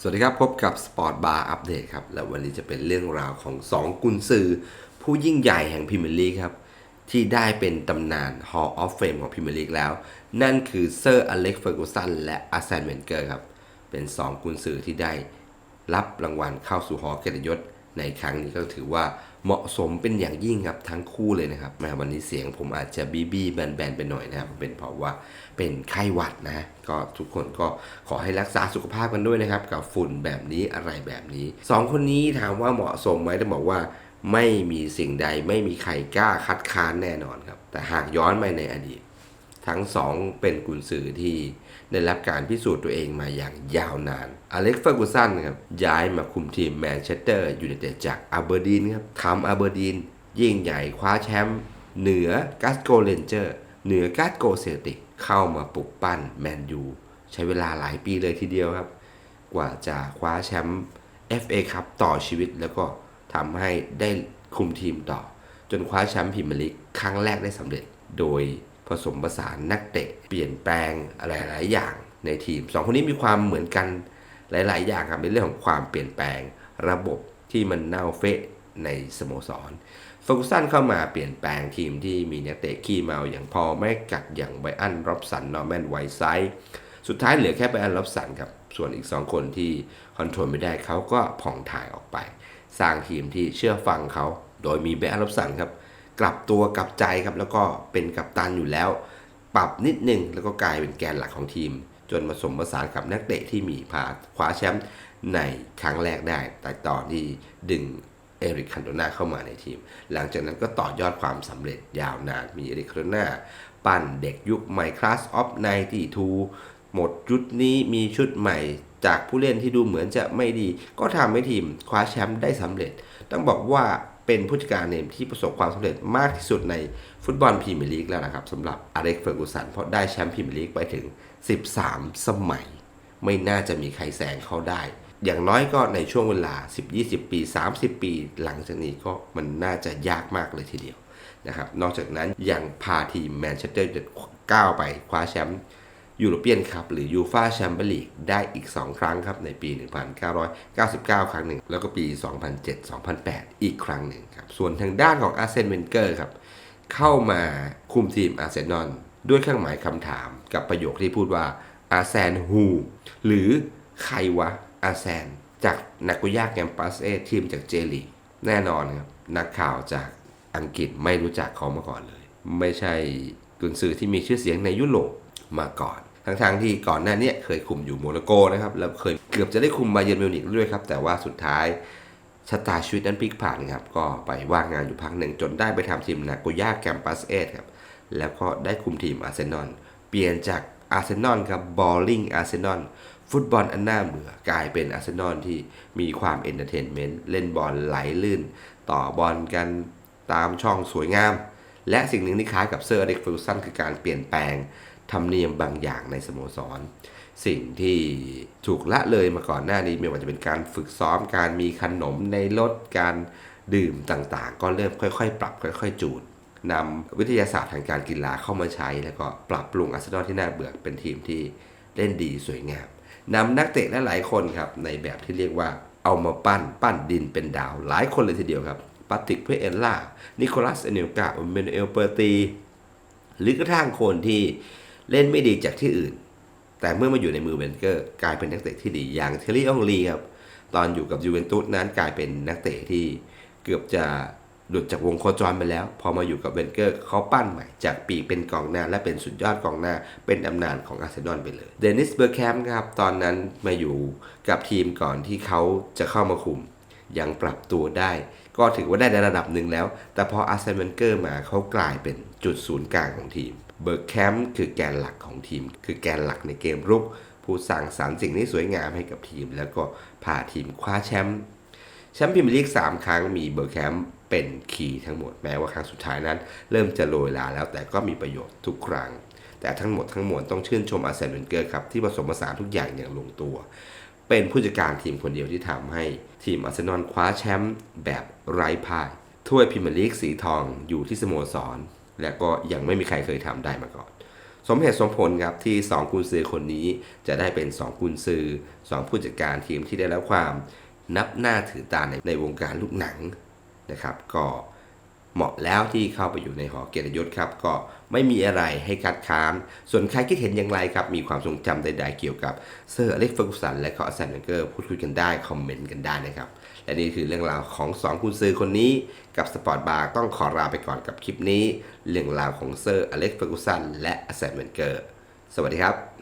สวัสดีครับ พบกับ Sport Bar Update ครับ และวันนี้จะเป็นเรื่องราวของ 2 กุนซือ ผู้ยิ่งใหญ่แห่งพรีเมียร์ลีกครับ ที่ได้เป็นตำนาน Hall of Fame ของพรีเมียร์ลีกแล้ว นั่นคือเซอร์อเล็กซ์เฟอร์กูสันและอาร์เซนเวนเกอร์ครับ เป็น 2 กุนซือที่ได้รับรางวัลเข้าสู่หอเกียรติยศในครั้งนี้ก็ถือว่า เหมาะสมเป็นอย่างยิ่งครับทั้งคู่เลยนะครับแมวันนี้เสียงผมอาจจะบีบีแบนแบนๆไปหน่อยนะครับเป็นเพราะว่าเป็นไข้หวัดนะก็ทุกคนก็ขอให้รักษาสุขภาพกันด้วยนะครับ กับฝุ่นแบบนี้อะไรแบบนี้สองคนนี้ถามว่าเหมาะสมไหมต้องบอกว่าไม่มีสิ่งใดไม่มีใครกล้าคัดค้านแน่นอนครับ แต่หากย้อนไปในอดีต ทั้งสองเป็นกุนซือที่ได้รับการพิสูจน์ตัวเองมาอย่างยาวนาน อเล็กซ์เฟอร์กูสันครับย้ายมาคุมทีมแมนเชสเตอร์ยูไนเต็ดจากอาเบอร์ดีนครับทำอาเบอร์ดีนยิ่งใหญ่คว้าแชมป์เหนือกัสโกเรนเจอร์เหนือกัสโกเซติกเข้ามาปลุกปั้นแมนยูใช้เวลาหลายปีเลยทีเดียวครับ กว่าจะคว้าแชมป์ FA ครับต่อชีวิตแล้วก็ทำให้ได้คุมทีมต่อ จนคว้าแชมป์พรีเมียร์ลีกครั้งแรกได้สำเร็จ โดย ผสมผสานนักเตะเปลี่ยนแปลงอะไรหลายอย่างในทีมสองคนนี้มีความเหมือนกันหลาย ๆ อย่างครับในเรื่องของความเปลี่ยนแปลงระบบที่มันเน่าเฟะในสโมสรฟอร์กูสันเข้ามาเปลี่ยนแปลงทีมที่มีนักเตะขี้เมาอย่างพอแม่กัดอย่างไบอันร็อบสันนอร์แมนไวไซด์สุดท้ายเหลือแค่ไบอันร็อบสันครับส่วนอีก 2 คนที่คอนโทรลไม่ได้เขาก็ผ่องถ่ายออกไป สร้างทีมที่เชื่อฟังเขา โดยมีไบอันร็อบสันครับ กลับตัวกลับใจครับ แล้วก็เป็นกัปตันอยู่แล้ว ปรับนิดนึงแล้วก็กลายเป็นแกนหลักของทีม จนผสมผสานกับนักเตะที่มีพาคว้าแชมป์ในครั้งแรกได้ แต่ตอนที่ดึงเอริกคันโดนาเข้ามาในทีม หลังจากนั้นก็ต่อยอดความสำเร็จยาวนาน มีเอริกคันโดนาปั้นเด็กยุคใหม่คลาสออฟไนที่ทูหมดชุดนี้มีชุดใหม่จากผู้เล่นที่ดูเหมือนจะไม่ดี ก็ทำให้ทีมคว้าแชมป์ได้สำเร็จ ต้องบอกว่า เป็นผู้จัดการเนมที่ประสบความสำเร็จมากที่สุดในฟุตบอลพรีเมียร์ลีกแล้วนะครับสำหรับอเล็กเฟอร์กูสันเพราะได้แชมป์พรีเมียร์ลีกไปถึง 13 สมัย ไม่น่าจะมีใครแซงเขาได้ อย่างน้อยก็ในช่วงเวลา 10-20 ปี 30 ปี หลังจากนี้ก็มันน่าจะยากมากเลยทีเดียวนะครับนอกจากนั้นยังพาทีมแมนเชสเตอร์ยูไนเต็ดก้าวไปคว้าแชมป์ ยูโรเปียนคัพหรือยูฟาแชมเปี้ยนลีกได้อีก 2 ครั้งครับ ในปี 1999 ครั้งหนึ่ง แล้วก็ปี 2007-2008 อีกครั้งหนึ่งครับ ส่วนทางด้านของอาร์เซนเวนเกอร์ครับ เข้ามาคุมทีมอาร์เซนอลด้วยเครื่องหมายคำถามกับประโยคที่พูดว่าอาร์เซนฮูหรือใครวะอาร์เซนจากนักกุยาแกมปัสเอทีมจากเจลีแน่นอนครับนักข่าวจากอังกฤษไม่รู้จักเขามาก่อนเลย ไม่ใช่กุนซือที่มีชื่อเสียงในยุโรป มาก่อน ทั้งๆที่ก่อนหน้านี้เคยคุมอยู่โมนาโกนะครับแล้วเคยเกือบจะได้คุมบาเยิร์นมิวนิกด้วยครับแต่ว่าสุดท้ายชะตาชีวิตนั้นพลิกผันครับก็ไปว่างงานอยู่พักหนึ่งจนได้ไปทำทีมนาโกย่าแกมปัสเอสครับแล้วก็ได้คุมทีมอาร์เซนอลเปลี่ยนจากอาร์เซนอลครับบอลลิงอาร์เซนอลฟุตบอลอันน่าเบื่อกลายเป็นอาร์เซนอลที่มีความเอนเตอร์เทนเมนต์เล่นบอลไหลลื่น ต่อบอลกันตามช่องสวยงาม และสิ่งหนึ่งที่คล้ายกับเซอร์อเล็กซ์ฟอร์กูสันคือการเปลี่ยนแปลง ธรรมเนียมบางอย่างในสโมสร สิ่งที่ถูกละเลยมาก่อนหน้านี้ไม่ว่าจะเป็นการฝึกซ้อมการมีขนมในรถการดื่มต่างๆ ก็เริ่มค่อยๆ ปรับค่อย ๆ จูดนำวิทยาศาสตร์ทางการกีฬาเข้ามาใช้ แล้วก็ปรับปรุงอาร์เซนอลที่น่าเบื่อเป็นทีมที่เล่นดีสวยงามนำนักเตะหลายๆคนครับในแบบที่เรียกว่าเอามาปั้นปั้นดินเป็นดาวหลายคนเลยทีเดียวครับปาติกเพเอลล่า นิโคลัสเอเนลกาเมนเอลเปอร์ตี หรือกระทั่งคนที่ เล่นไม่ดีจากที่อื่น แต่เมื่อมาอยู่ในมือเวนเกอร์กลายเป็นนักเตะที่ดีอย่างเทลลี่อองลีครับตอนอยู่กับยูเวนตุสนั้นกลายเป็นนักเตะที่เกือบจะหลุดจากวงโคจรไปแล้ว พอมาอยู่กับเวนเกอร์เขาปั้นใหม่จากปีกเป็นกองหน้า และเป็นสุดยอดกองหน้า เป็นตำนานของอาร์เซนอลไปเลย เดนิสเบอร์แคมป์ครับ ตอนนั้นมาอยู่กับทีมก่อนที่เขาจะเข้ามาคุม ยังปรับตัวได้ ก็ถือว่าได้ในระดับหนึ่งแล้ว แต่พออาร์เซนเวนเกอร์มาเขากลายเป็นจุดศูนย์กลางของทีม เบิร์กแคมป์คือแกนหลักของทีม คือแกนหลักในเกมรุก ผู้สร้างสรรสิ่งที่สวยงามให้กับทีม แล้วก็พาทีมคว้าแชมป์แชมป์พรีเมียร์ลีก3ครั้งมีเบิร์แคมป์เป็นคีย์ทั้งหมดแม้ว่าครั้งสุดท้ายนั้น เริ่มจะโรยลาแล้วแต่ก็มีประโยชน์ทุกครั้ง แต่ทั้งหมดทั้งมวลต้องชื่นชมอาเซนเวนเกอร์ครับที่ผสมผสานทุกอย่างอย่างลงตัว เป็นผู้จัดการทีมคนเดียวที่ทำให้ทีมอาร์เซนอลคว้าแชมป์แบบไร้พ่ายถ้วยพรีเมียร์ลีกสีทองอยู่ที่สโมสร และก็ยังไม่มีใครเคยทำได้มาก่อน สมเหตุสมผลครับที่2กุนซือคนนี้จะได้เป็น 2กุนซือ 2 ผู้จัดการทีมที่ได้รับความนับหน้าถือตาในในวงการลูกหนังนะครับ ก็ เหมาะแล้วที่เข้าไปอยู่ในหอเกียรติยศครับ ก็ไม่มีอะไรให้คัดค้าน ส่วนใครคิดเห็นอย่างไรครับ มีความทรงจำใดๆเกี่ยวกับเซอร์อเล็กเฟอร์กุสันและก็อร์เซนเวนเกอร์พูดคุยกันได้ คอมเมนต์กันได้นะครับ และนี่คือเรื่องราวของ2กุนซือคนนี้กับสปอร์ตบาร์ต้องขอลาไปก่อนกับคลิปนี้ เรื่องราวของเซอร์อเล็กเฟอร์กุสันและอาร์เซนเวนเกอร์สวัสดีครับ